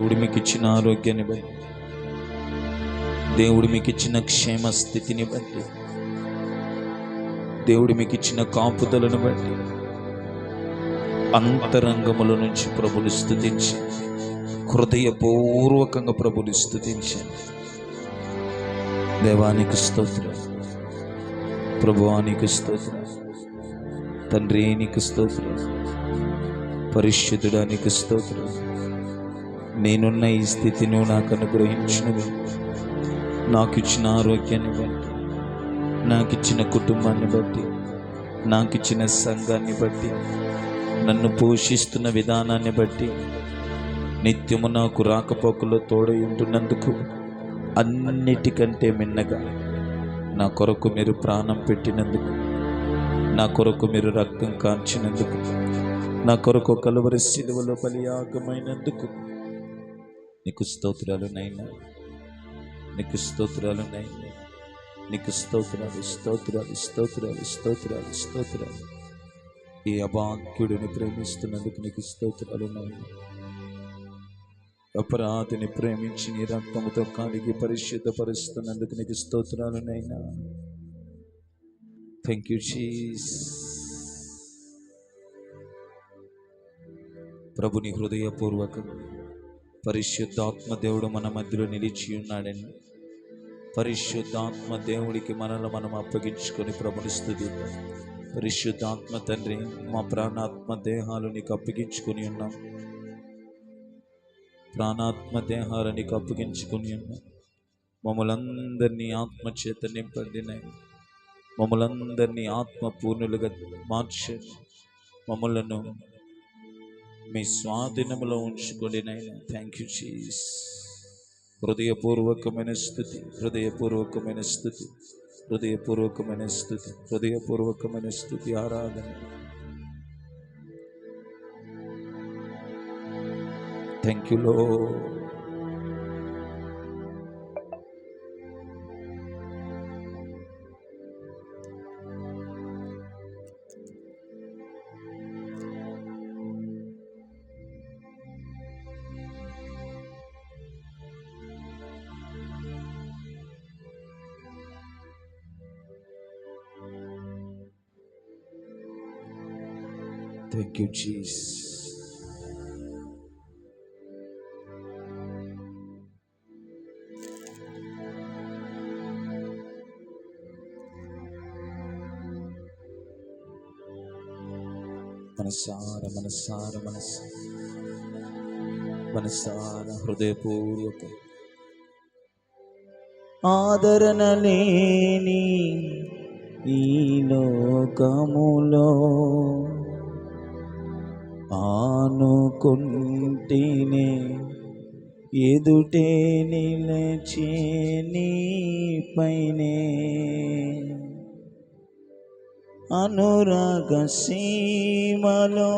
దేవుడు మీకు ఇచ్చిన ఆరోగ్యాన్ని బట్టి దేవుడు మీకు ఇచ్చిన క్షేమ స్థితిని బట్టి దేవుడు మీకు ఇచ్చిన కాపుదలను బట్టి అంతరంగముల నుంచి ప్రభులు స్థుతించి హృదయపూర్వకంగా ప్రభులు స్థుతించి. దేవానికి స్తోత్రం. ప్రభువానికి స్తోత్రం. తండ్రి నీకు స్తోత్రం. పరిశుద్ధుడానికి స్తోత్రం. నేనున్న ఈ స్థితిని నాకు అనుగ్రహించినవి నాకు ఇచ్చిన ఆరోగ్యాన్ని బట్టి నాకు ఇచ్చిన కుటుంబాన్ని బట్టి నాకు ఇచ్చిన సంఘాన్ని బట్టి నన్ను పోషిస్తున్న విధానాన్ని బట్టి నిత్యము నాకు రాకపోకలో తోడై ఉంటున్నందుకు అన్నిటికంటే మిన్నగా నా కొరకు మీరు ప్రాణం పెట్టినందుకు నా కొరకు మీరు రక్తం కాంచినందుకు నా కొరకు కలువరి శిలువలో బలియాగమైనందుకు నీకు స్తోత్రాలు నైనా నీకు స్తోత్రాలు నైనా నీకు స్తోత్రాలు స్తోత్రాలు స్తోత్రాలు స్తోత్రాలు స్తోత్రాలు. ఈ అభాగ్యుడిని ప్రేమిస్తున్నందుకు నీకు స్తోత్రాలు నైనా అపరాధిని ప్రేమించి నీ రక్తముతో కాలిగి పరిశుద్ధపరుస్తున్నందుకు నీకు స్తోత్రాలు నైనా థ్యాంక్ యూ చీస్ ప్రభుని హృదయపూర్వకం పరిశుద్ధాత్మ దేవుడు మన మధ్యలో నిలిచి ఉన్నాడని పరిశుద్ధాత్మ దేవుడికి మనల్ని మనం అప్పగించుకొని ప్రభుని పరిశుద్ధాత్మ తండ్రి మా ప్రాణాత్మ దేహాలు నీకు అప్పగించుకొని ఉన్నాం. ప్రాణాత్మ దేహాలు నీకు అప్పగించుకొని ఉన్నాం. మమ్మలందరినీ ఆత్మ చేత నింపండినాయి మమ్మలందరినీ ఆత్మ పూర్ణులుగా మార్చండి. మమ్మలను మీ స్వాధీనంలో ఉంచుకోండి నైనా థ్యాంక్ యూ చీస్ హృదయపూర్వకమైన స్థుతి హృదయపూర్వకమైన స్థుతి హృదయపూర్వకమైన స్థుతి హృదయపూర్వకమైన స్థుతి ఆరాధన. థ్యాంక్ యూ లో థ్యాంక్ యూ చీస్ మనసార మనసార మనస మనసార హృదయపూర్వక ఆదరణ లేని ఈ లోకములో ఆనుకుంటేనే ఎదుటే నిలచే నీపైనే అనురాగ సీమలో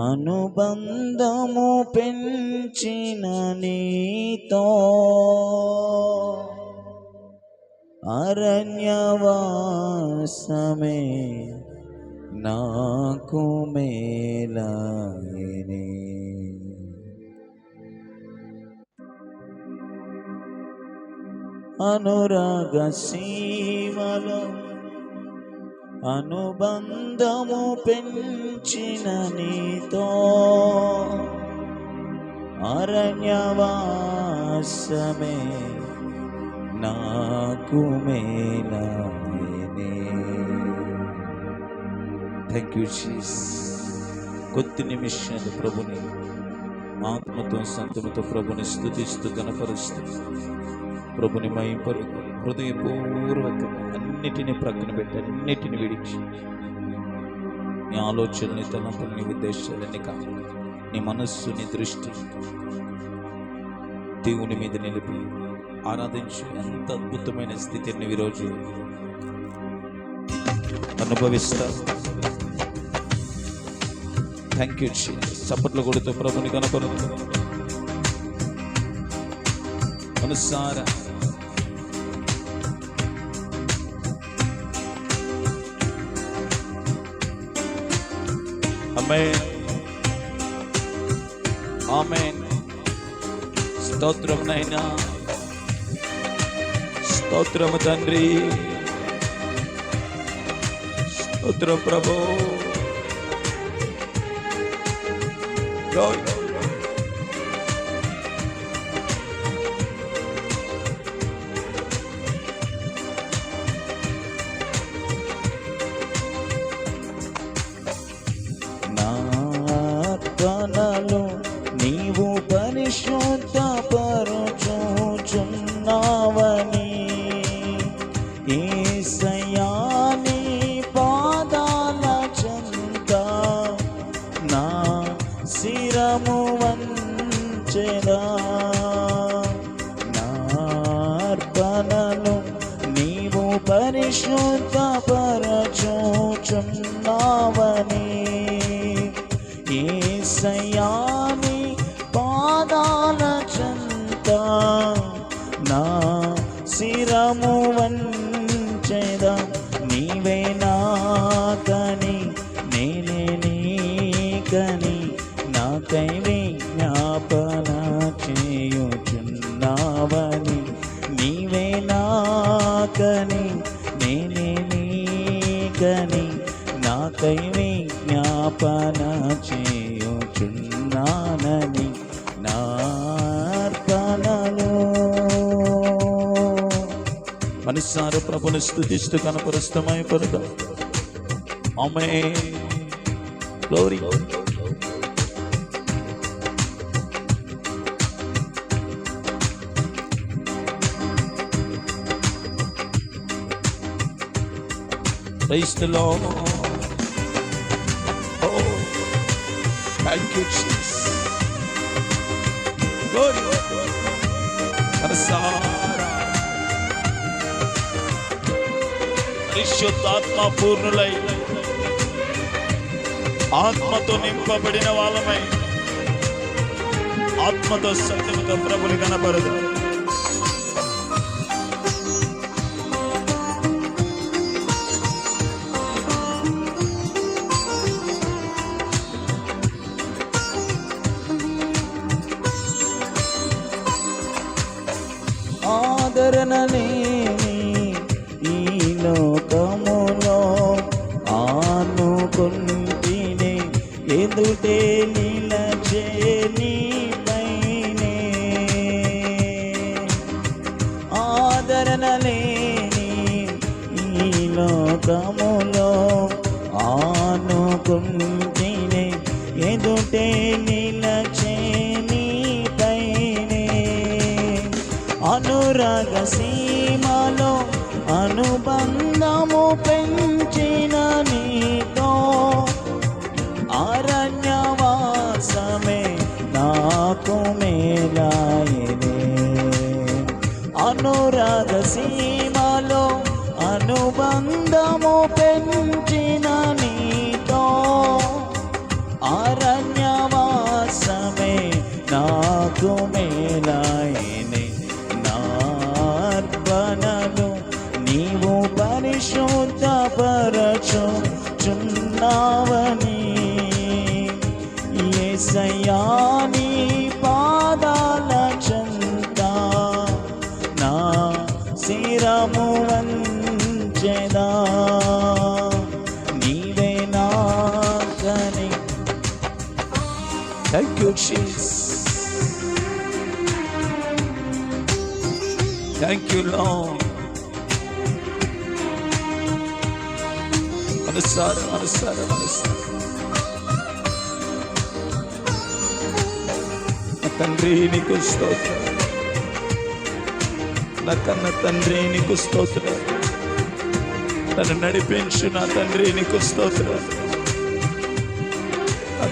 అనుబంధము పెంచిన నీతో అరణ్యవాసమే నాకు మేలాయని. అనురాగ సీమలో అనుబంధము పెంచిన నీతో అరణ్యవాసమే నాకు మేలాయనే. థ్యాంక్ యూ చీస్ కొద్ది నిమిషాలు ప్రభుని ఆత్మతో సంతముతో ప్రభుని స్థుతిస్తూ కనపరుస్తూ ప్రభుని మైపరు హృదయపూర్వక అన్నిటిని ప్రక్కన పెట్టి అన్నిటిని విడిచి నీ ఆలోచనని తలంపులు నీ ఉద్దేశాలన్నీ కాదు నీ మనస్సు నీ దృష్టి దేవుని మీద నిలిపి ఆరాధించు. ఎంత అద్భుతమైన స్థితిని ఈరోజు అనుభవిస్తా థ్యాంక్ యూ చప్పట్లు కొడుతూ ప్రభుని కనపరు అనుసార అమ్మాయి ఆమె స్తోత్రం నైనా స్తోత్రము తండ్రి. స్తోత్రం ప్రభు. Glory. నా நாமுவன் ప్రభుని స్థుతిస్తూ కనపరుస్తమై పడదాం ఆమె glory Praise the Lord. Oh, thank you, Jesus. Glory. మనసారా పరిశుద్ధాత్మ పూర్ణులై. ఆత్మతో నింపబడిన వాళ్ళమై. ఆత్మతో సత్యముతో ప్రభులు కనబడదు ఆదరణ అనుబంధము పెంచిన నీతో అరణ్యవాసమే నాకు మేలాయనే. అనురాగసీ Thank you, Lord. మనసారా మనసారా మనసారా నా తండ్రి నీకు స్తోత్రం నా కన్న తండ్రి నీకు స్తోత్రం తను నడిపించు నా తండ్రి నీకు స్తోత్రం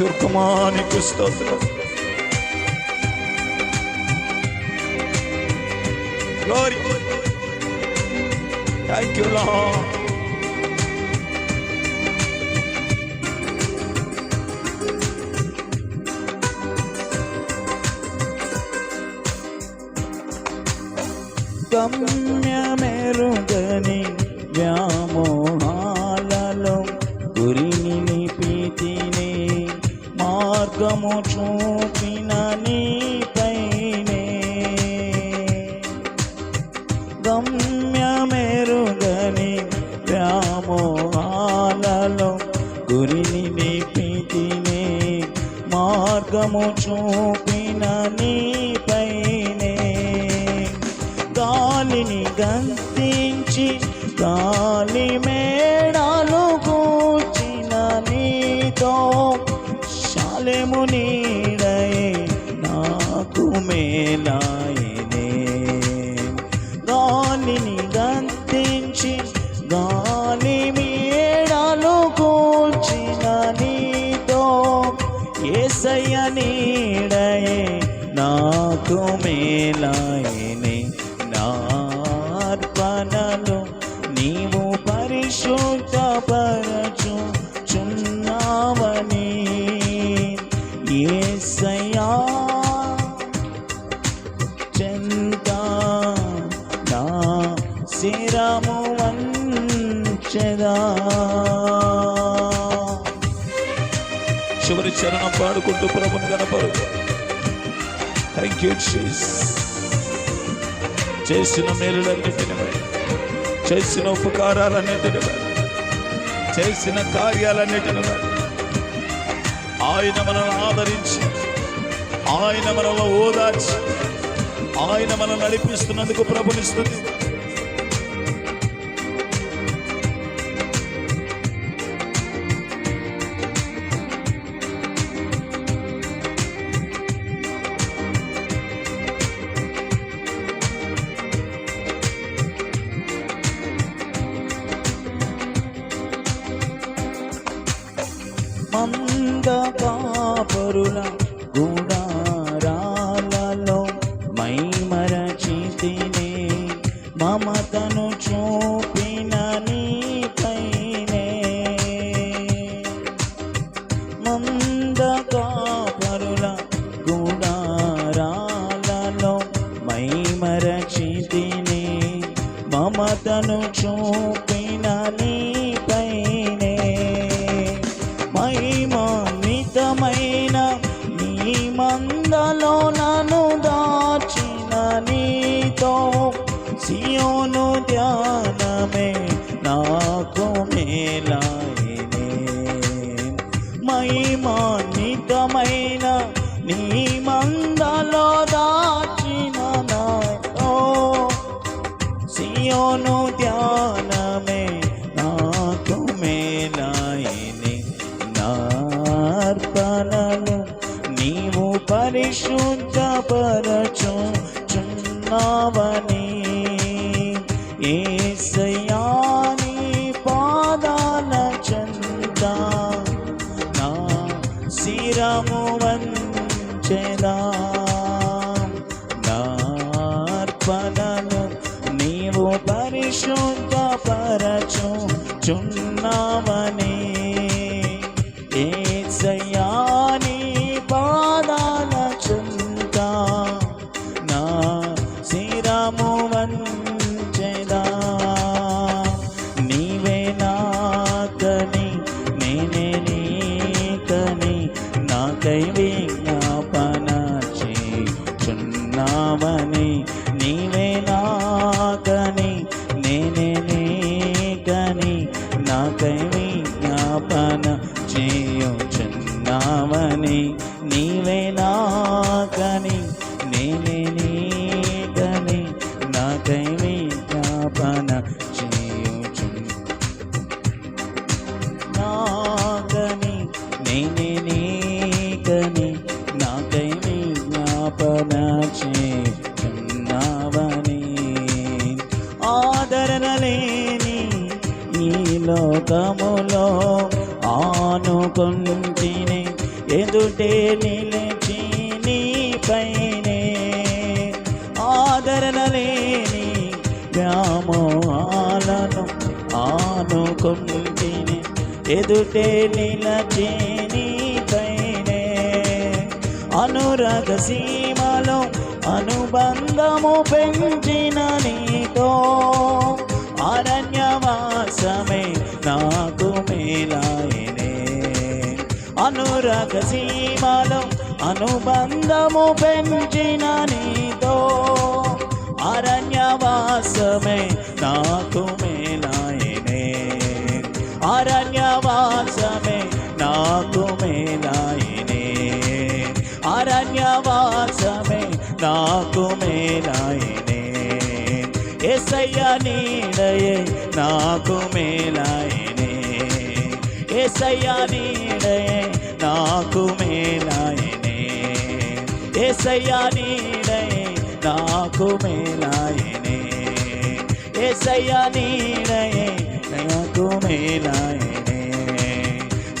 దుర్గమా నీకు స్తోత్రం Glory. Thank you, Lord. గమ్యమెరుగని వ్యామోహాలలో గురిని నిలిపితిని మార్గము సమూహాలలో గురిని నిపితిని మార్గము చూపిన నీపైనే. గాలిని గంతించి గాలిమే పాడుకుంటూ ప్రభుని కనపరు థ్యాంక్ యూ చేసిన మేలులన్నిటిని బట్టి, చేసిన ఉపకారాలన్నిటిని బట్టి, చేసిన కార్యాలన్నిటిని బట్టి, ఆయన మనల్ని ఆదరించి ఆయన మనల్ని ఓదార్చి ఆయన మనల్ని నడిపిస్తున్నందుకు ప్రభునిస్తుంది సియోను ధ్యానమే నాకు మేలాయని నార్పణను నీవు పరిశుద్ధపరచు చున్నావన చున్నావని ఎదుటే నిలచి నీపైనే అనురగ సీమలో అనుబంధము పెంచిన నీతో. అరణ్యవాసమే నాకు మేలాయనే అనురాగ సీమలో అనుబంధము పెంచిన నీతో. అరణ్యవాసమే నాకు మేలా అరణ్యవాసమే నాకు మేలాయనే అరణ్యవాసమే నాకు మేలాయనే ఎసయ్య నీడయే నాకు మేలాయనే ఎసయ్య నీడయే నాకు మేలాయనే ఎసయ్య నీడయే నాకు మేలాయనే ఎసయ్య నీడయే నాకు మేలాయనే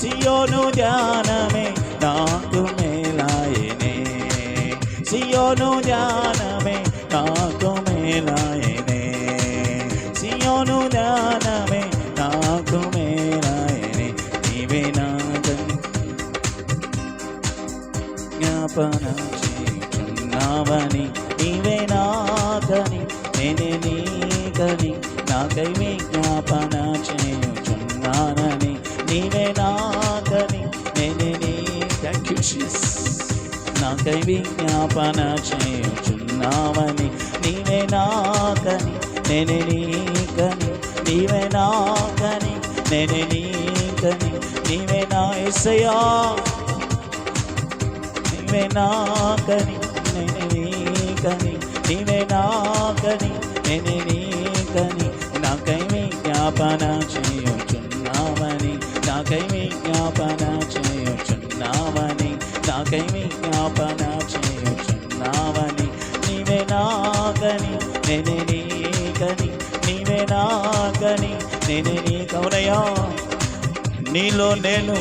సియోను ధ్యానమే నాకు మేలాయనే సియోను ధ్యానమే నాకు మేలాయనే సియోను ధ్యానమే నాకు మేలాయనే నీవే నాదని జ్ఞాపన చేయుచున్నావని నీవే నాదని నేనే నీకని నాకై థ్యాంక్ నాకై విజ్ఞాపన చేయుచున్నావని నీవే నాకని నేనే నీకని నీవే నాకని నేనే నీకని నీవే నా ఎసయా నీవే నాకని నేనే నీకని నీవే నాకని నేనే నీకని నాకై విజ్ఞాపన చేయుచున్నావని నాకై విజ్ఞాపన చేయుచున్నావని నాకై విజ్ఞాపన చేయుచున్నావని నీవే నాకని నేనే నీకని నీవే నాకని నేనే నీకవునయా నీలో నేను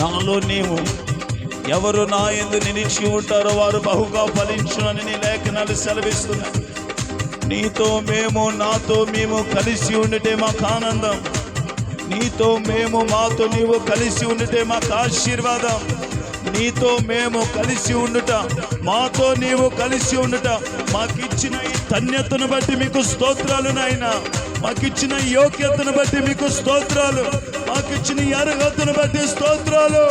నాలో నీవు. ఎవరు నా ఎందు నిలిచి ఉంటారో వారు బహుగా ఫలించునని నీ లేఖనాలు సెలవిస్తున్నాయి. నీతో మేము నాతో మేము కలిసి ఉండితే మాకు ఆనందం. నీతో మేము మాతో నీవు కలిసి ఉండితే మాకు ఆశీర్వాదం. నీతో మేము కలిసి ఉండుట మాతో నీవు కలిసి ఉండుట మాకిచ్చిన ఈ ధన్యతను బట్టి మీకు స్తోత్రాలు నాయన. మాకిచ్చిన యోగ్యతను బట్టి మీకు స్తోత్రాలు. మాకిచ్చిన అర్హతను బట్టి స్తోత్రాలు.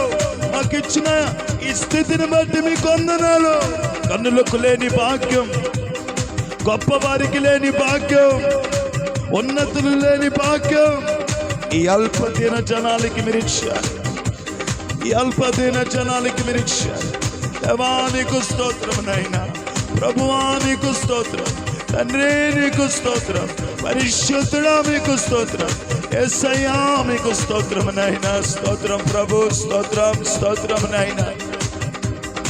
మాకిచ్చిన ఈ స్థితిని బట్టి మీకు వందనాలు. కన్నులకు లేని భాగ్యం గొప్ప వారికి లేని భాగ్యం ఉన్నతులు లేని భాగ్యం. ఈ అల్పదిన జనాలకి మీరు ఇచ్చారు. ఈ అల్పదిన జనాలకి మీరు ఇచ్చారు దేవా నీకు స్తోత్రం నైనా ప్రభువా నీకు స్తోత్రం. తండ్రి నీకు స్తోత్రం. పరిశుద్ధుడా మీకు స్తోత్రం. ఎస్ఐయా మీకు స్తోత్రం నైనా స్తోత్రం ప్రభు స్తోత్రం స్తోత్రం నైనా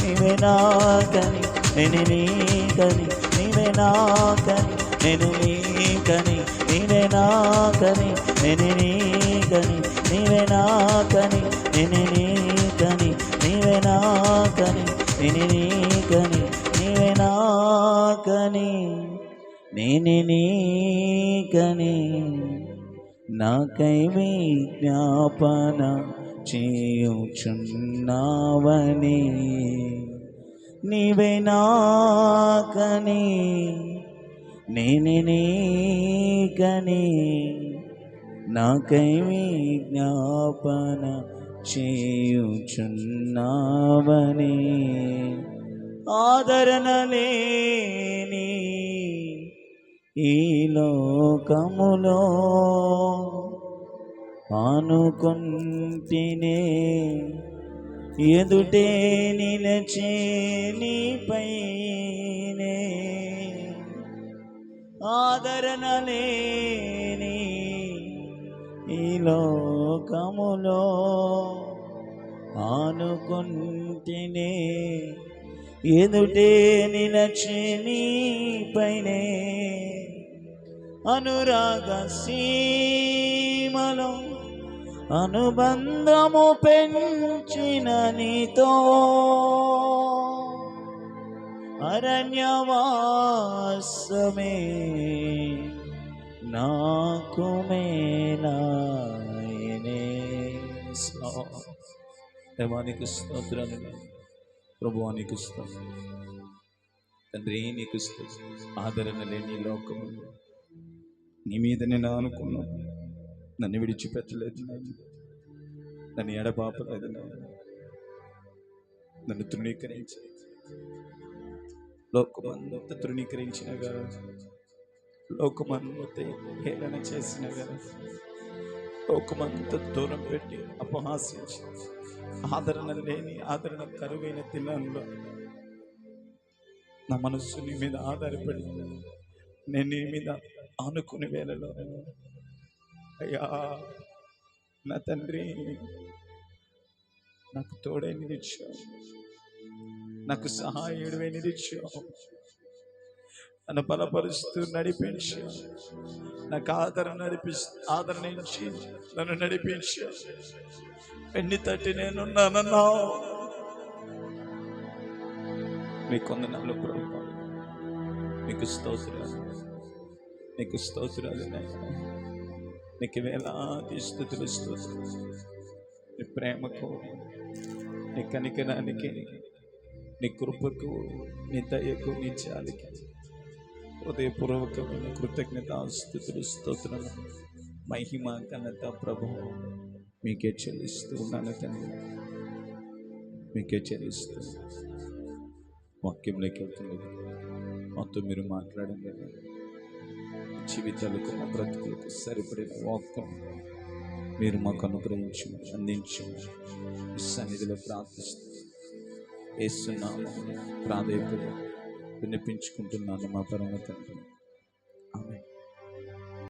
నీవే నాకని నేను నీకని నీవే నాకని నేను నీకని నీవే నాకని నేను నీకని నీవే నాకని నేను నీ నాకని నేను నీకని నీవే నాకని నేను నీకని నాకై విజ్ఞాపన చేయుచున్నావని నీవే నాకని నేను నీకని నాకై విజ్ఞాపన చేయుచున్నావని ఆదరణ లేని ఈ లోకములో అనుకుంటేనే ఎదుటే నిలచే నీపైనే ఆదరణ లేని ఈ లోకములో ఆనుకుంటేనే. ఎదుటే నిలచే నీపైనే అనురాగ సీమలో అనుబంధము పెంచిన నీతో. అరణ్యవాసమే నాకు మేలాయనే దేవానికి స్తోత్రాలు ప్రభువానికి స్తోత్రం తండ్రి నీకు ఆదరణ లేని లోకము. నీ మీద నేను అనుకున్నాను. నన్ను విడిచిపెట్టలేదు. నన్ను ఎడబాపలేదు. నన్ను తృణీకరించి లోకమంతా తృణీకరించిన గారు లోకమంతా హేళన చేసిన గారు లోకమంతా దూరం పెట్టి అపహాసించి ఆదరణ లేని ఆదరణ కరువైన దినాల్లో నా మనస్సు నీ మీద ఆధారపడి నేను నీ మీద ఆనుకుని వేళలో అయ్యా నా తండ్రి నాకు తోడే నిలిచావు నాకు సహాయుడివే నిలిచావు నన్ను బలపరుస్తూ నడిపించు. నాకు ఆదరణ నడిపి ఆదరణ నన్ను నడిపించు. ఎన్ని తట్టి నేనున్నానన్నావు నీ కొందనాలు ప్రభు మీకు స్తోత్రాలు. నీకు స్తోత్రాలు నీకు వేలాది స్థుతులు స్తోత్రాలు. నీ ప్రేమకు నీ కనికరానికి నీ కృపకు నీ దయకు నీ జాలికి. హృదయపూర్వకమైన కృతజ్ఞత స్థుతులు స్తోత్రం మహిమ ఘనత ప్రభు మీకే చెల్లిస్తూ ఉన్నాను తండ్రి. మీకే చెల్లిస్తూ వాక్యంలోకి వెళ్తున్నది మాతో మీరు మాట్లాడండి. జీవితాలకు మా బ్రతుకులకు సరిపడిన వాక్యం మీరు మాకు అనుగ్రహించు అందించు సన్నిధిలో ప్రార్థిస్తూ వేస్తున్నాము ప్రాధాన్యత వినిపించుకుంటున్నాను మా పరమ తండ్రి